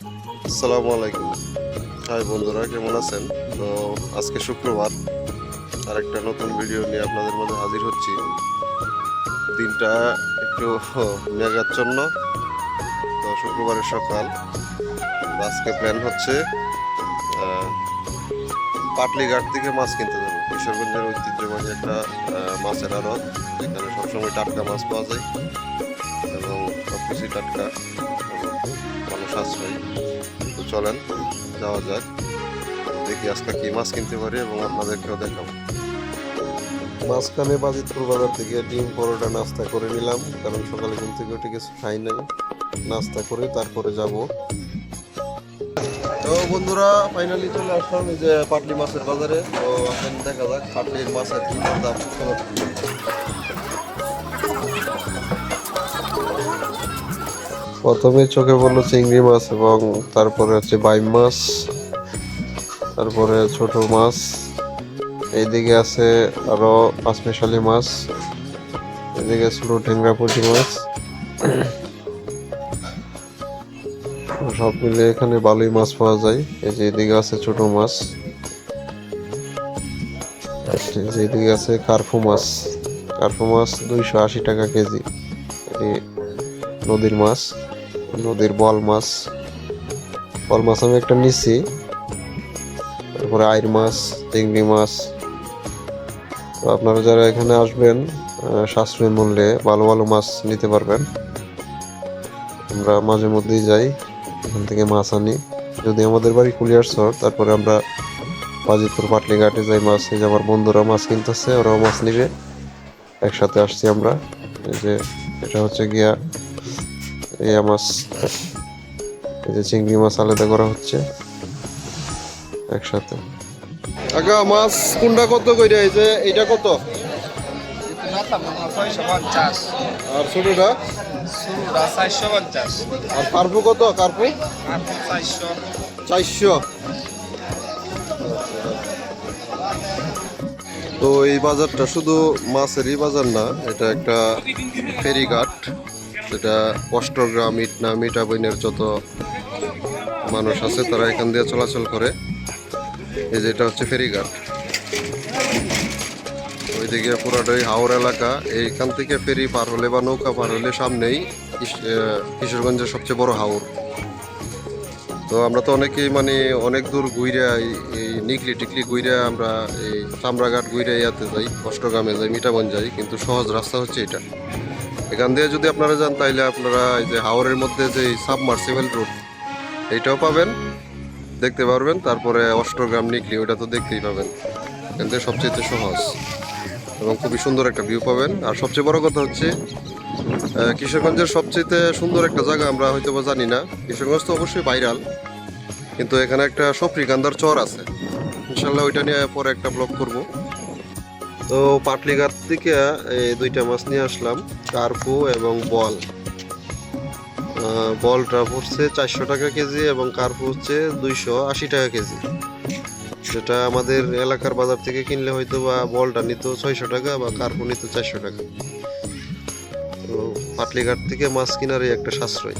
আসসালামু আলাইকুম। হাই বন্ধুরা, কেমন আছেন? তো আজকে শুক্রবার, আরেকটা নতুন ভিডিও নিয়ে আপনাদের মধ্যে হাজির হচ্ছি। দিনটা একটু মেঘাচ্ছন্ন, তো শুক্রবারের সকাল। আজকে প্ল্যান হচ্ছে পাটলিঘাট থেকে মাছ কিনতে যাব। কিশোরগঞ্জের ঐতিহ্যবাহী একটা মাছের আড়ত। এখানে সবসময় টাটকা মাছ পাওয়া যায় এবং সব কিছুই টাটকা। সাশ্রয়ী। তো চলেন, যাওয়া যাক। দেখি আজকে কি মাছ কিনতে পারি এবং আপনাদেরকেও দেখাবো। মাঝখানে বাজিতপুর বাজার থেকে ডিম পরোটা নাস্তা করে নিলাম, কারণ সকালে ঘুম থেকে উঠে কিছু খাই নাই। নাস্তা করে তারপরে যাব। তো বন্ধুরা ফাইনালি চলে আসলাম এই যে পাটলি মাছের বাজারে। তো এখন দেখা যাক পাটলির মাছের কি দাম। প্রথমে চোখে পড়ল চিংড়ি মাছ এবং তারপরে হচ্ছে বাইম মাছ, তারপরে ছোট মাছ, এইদিকে আছে আরও পাঁচমিশালি মাছ এদিকে ছোট ঠেংরা পুঁটি মাছ। সব মিলে এখানে ভালোই মাছ পাওয়া যায়, এই যে এদিকে আছে ছোট মাছ, এই যে এদিকে আছে কার্ফু মাছ কার্ফু মাছ দুইশো আশি টাকা কেজি। নদীর মাছ, নদীর বল মাছ। বল মাছ আমি একটা নিচ্ছি তারপরে আইর মাছ, চিংড়ি মাছ। তো আপনারা যারা এখানে আসবেন সাশ্রয়ী মূল্যে ভালো ভালো মাছ নিতে পারবেন। আমরা মাঝে মধ্যেই যাই, এখান থেকে মাছ আনি। যদি আমাদের বাড়ি কুলিয়ারচর তারপরে আমরা বাজিতপুর পাটলি ঘাটে যাই মাছ। এই যে আমার বন্ধুরা মাছ কিনতেছে, ওরাও মাছ নিবে। একসাথে আসছি আমরা। এই যে এটা হচ্ছে গিয়া এই মাছ এই যে চিংড়ি মাছ আলাদা করা হচ্ছে একসাথে। আগা, মাছ কোনটা কত কইরা এই যে এটা কত? আর ছোটটা? আর কার্পু কত? কার্পু? চারশো। তো এই বাজারটা শুধু মাছেরই বাজার না, এটা একটা ফেরিঘাট যেটা অষ্টগ্রাম, ইটনা মিঠাবইনের যত মানুষ আছে, তারা এখান দিয়ে চলাচল করে। এই যে এটা হচ্ছে ফেরিঘাট। ওইদিকে পুরাটাই হাওড় এলাকা। এইখান থেকে ফেরি পার হলে বা নৌকা পার হলে সামনেই কিশোরগঞ্জের সবচেয়ে বড় হাওর তো আমরা তো অনেকেই মানে অনেক দূর ঘুরে এই নিকলি টিকলি ঘুরে আমরা এই চামড়াঘাট ঘুরে ইয়াতে যাই, অষ্টগ্রামে যাই, মিঠাবন যাই, কিন্তু সহজ রাস্তা হচ্ছে এটা। এখান দিয়ে যদি আপনারা যান, তাইলে আপনারা এই যে হাওরের মধ্যে যে সাবমার্সিবল রোড এইটাও পাবেন, দেখতে পারবেন। তারপরে অষ্টগ্রাম নিকলি ওটা তো দেখতেই পাবেন। এখান থেকে সবচেয়ে সহজ এবং খুবই সুন্দর একটা ভিউ পাবেন। আর সবচেয়ে বড় কথা হচ্ছে কিশোরগঞ্জের সবচেয়ে সুন্দর একটা জায়গা আমরা হয়তো বা জানি না। কিশোরগঞ্জ তো অবশ্যই ভাইরাল, কিন্তু এখানে একটা সফরিকান্দার চর আছে। ইনশাল্লাহ ওইটা নিয়ে পরে একটা ব্লগ করব। তো পাটলিঘাট থেকে, এই দুইটা মাছ নিয়ে আসলাম কার্পু এবং বল। বলটা পড়ছে চারশো টাকা কেজি এবং কার্পু হচ্ছে দুইশো আশি টাকা কেজি। সেটা আমাদের এলাকার বাজার থেকে কিনলে হয়তো বা বলটা নিত ছয়শো টাকা বা কার্পু নিত চারশো টাকা। তো পাটলিঘাট থেকে মাছ কেনারই একটা সাশ্রয়।